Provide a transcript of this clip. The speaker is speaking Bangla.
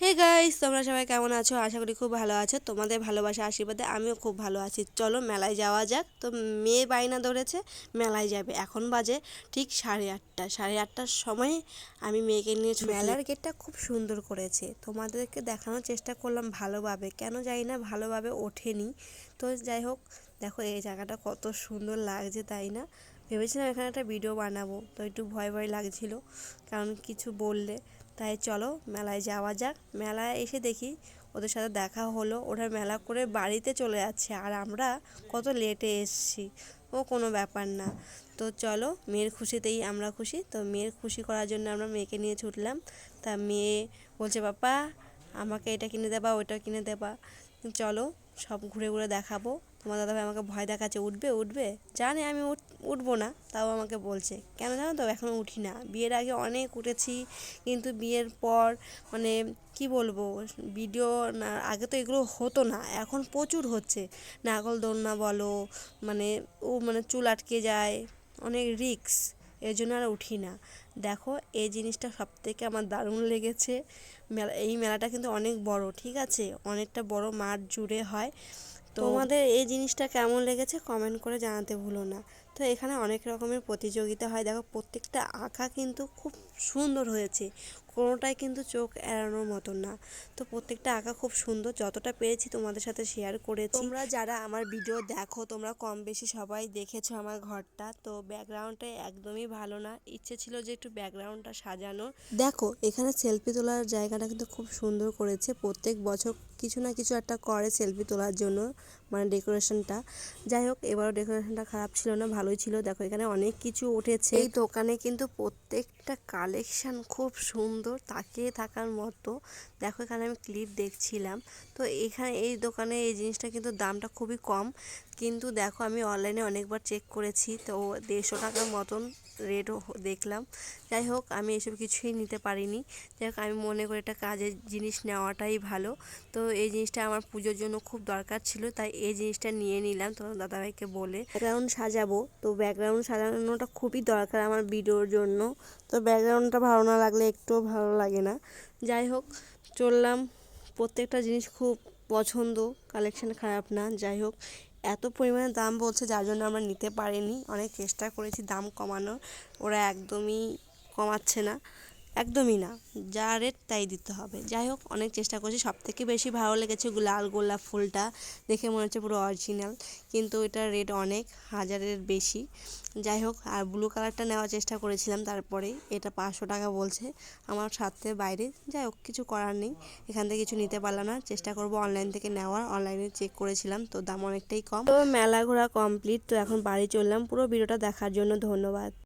হে গাইস তোমরা সবাই কেমন আছো? আশা করি খুব ভালো আছো। তোমাদের ভালোবাসা, আশীর্বাদে আমিও খুব ভালো আছি। চলো মেলায় যাওয়া যাক। তো মেয়ে বাইনা ধরেছে, মেলায় যাবে। এখন বাজে ঠিক সাড়ে আটটা। সাড়ে আটটার সময় আমি মেয়েকে নিয়ে মেলার গেটটা খুব সুন্দর করেছে। তোমাদেরকে দেখানোর চেষ্টা করলাম ভালোভাবে। কেন জানি না, ভালোভাবে ওঠেনি। তো যাই হোক, দেখো এই জায়গাটা কত সুন্দর লাগছে, তাই না? ভেবেছিলাম এখানে একটা ভিডিও বানাবো। তো একটু ভয় ভয় লাগছিল, কারণ কিছু বললে। তাই চলো মেলায় যাওয়া যাক। মেলায় এসে দেখি ওদের সাথে দেখা হলো। ওরা মেলা করে বাড়িতে চলে যাচ্ছে আর আমরা কত লেটে এসছি। ও কোনো ব্যাপার না। তো চলো মেয়ের খুশিতেই আমরা খুশি। তো মেয়ের খুশি করার জন্য আমরা মেয়েকে নিয়ে ছুটলাম। তা মেয়ে বলছে বাবা আমাকে এটা কিনে দেবা, ওইটা কিনে দেবা। চলো সব ঘুরে ঘুরে দেখাবো। তোমার দাদাভাই আমাকে ভয় দেখাচ্ছে, উঠবে উঠবে? জানে আমি উঠ, উঠবো না, তাও আমাকে বলছে। কেন জানো তো, এখন উঠি না। বিয়ের আগে অনেক উঠেছি, কিন্তু বিয়ের পর মানে কি বলব ভিডিও না, আগে তো এগুলো হতো না, এখন প্রচুর হচ্ছে। নাগল দোলনা বলো মানে ও মানে চুল আটকে যায়, অনেক রিক্স এর জন্য আর উঠি না। দেখো, এই জিনিসটা সব থেকে আমার দারুণ লেগেছে। মেলা, এই মেলাটা কিন্তু অনেক বড়, ঠিক আছে? অনেকটা বড় মাঠ জুড়ে হয়। তোমাদের এই জিনিসটা কেমন লেগেছে কমেন্ট করে জানাতে ভুলো না। তো এখানে অনেক রকমের প্রতিযোগিতা হয়। দেখো প্রত্যেকটা আঁকা কিন্তু খুব সুন্দর হয়েছে। কোনোটাই কিন্তু চোখ এড়ানোর মতন না। তো প্রত্যেকটা আঁকা খুব সুন্দর। যতটা পেরেছি তোমাদের সাথে শেয়ার করেছি। তোমরা যারা আমার ভিডিও দেখো তোমরা কম বেশি সবাই দেখেছ আমার ঘরটা। তো ব্যাকগ্রাউন্ডটা একদমই ভালো না। ইচ্ছে ছিল যে একটু ব্যাকগ্রাউন্ডটা সাজানোর। দেখো এখানে সেলফি তোলার জায়গাটা কিন্তু খুব সুন্দর করেছে। প্রত্যেক বছর কিছু না কিছু একটা করে সেলফি তোলার জন্য মানে ডেকোরেশনটা যাই হোক এবারও ডেকোরেশনটা খারাপ ছিল না ভালোই ছিল। দেখো এখানে অনেক কিছু উঠেছে। এই দোকানে কিন্তু প্রত্যেকটা কালেকশন খুব সুন্দর তাকিয়ে থাকার মতো। দেখো এখানে আমি ক্লিপ দেখছিলাম। তো এখানে এই দোকানে এই জিনিসটা কিন্তু দামটা খুবই কম। কিন্তু দেখো আমি অনলাইনে অনেকবার চেক করেছি। তো দেড়শো টাকার মতন রেটও দেখলাম। যাই হোক আমি এসব কিছুই নিতে পারিনি। যাই হোক আমি মনে করি এটা কাজের জিনিস নেওয়াটাই ভালো। তো এই জিনিসটা আমার পুজোর জন্য খুব দরকার ছিল তাই এই জিনিসটা নিয়ে নিলাম। তোমার দাদাভাইকে বলে। কারণ সাজাবো। তো ব্যাকগ্রাউন্ড সাজানোটা খুবই দরকার আমার ভিডিওর জন্য। তো ব্যাকগ্রাউন্ডটা ভালো না লাগলে একটুও ভালো লাগে না। যাই হোক, চললাম। প্রত্যেকটা জিনিস খুব পছন্দ কালেকশন খারাপ না। যাই হোক, এত পরিমাণে দাম বলছে যার জন্য আমরা নিতে পারিনি। অনেক চেষ্টা করেছি দাম কমানোর, ওরা একদমই কমাচ্ছে না। একদমই না। যা রেট তাই দিতে হবে। যাই হোক, অনেক চেষ্টা করছি। সব থেকে বেশি ভালো লেগেছে লাল গোলাপ ফুলটা। দেখে মনে হচ্ছে পুরো অরিজিনাল কিন্তু এটার রেট অনেক, হাজারের বেশি। যাই হোক, আর ব্লু কালারটা নেওয়ার চেষ্টা করেছিলাম তারপরে। এটা পাঁচশো টাকা বলছে। আমার সাথে বাইরে। যাই হোক, কিছু করার নেই। এখান থেকে কিছু নিতে পারলাম না। চেষ্টা করব অনলাইন থেকে নেওয়ার। অনলাইনে চেক করেছিলাম। তো দাম অনেকটাই কম। তো মেলা ঘোরা কমপ্লিট তো এখন বাড়ি চললাম। পুরো ভিডিওটা দেখার জন্য ধন্যবাদ।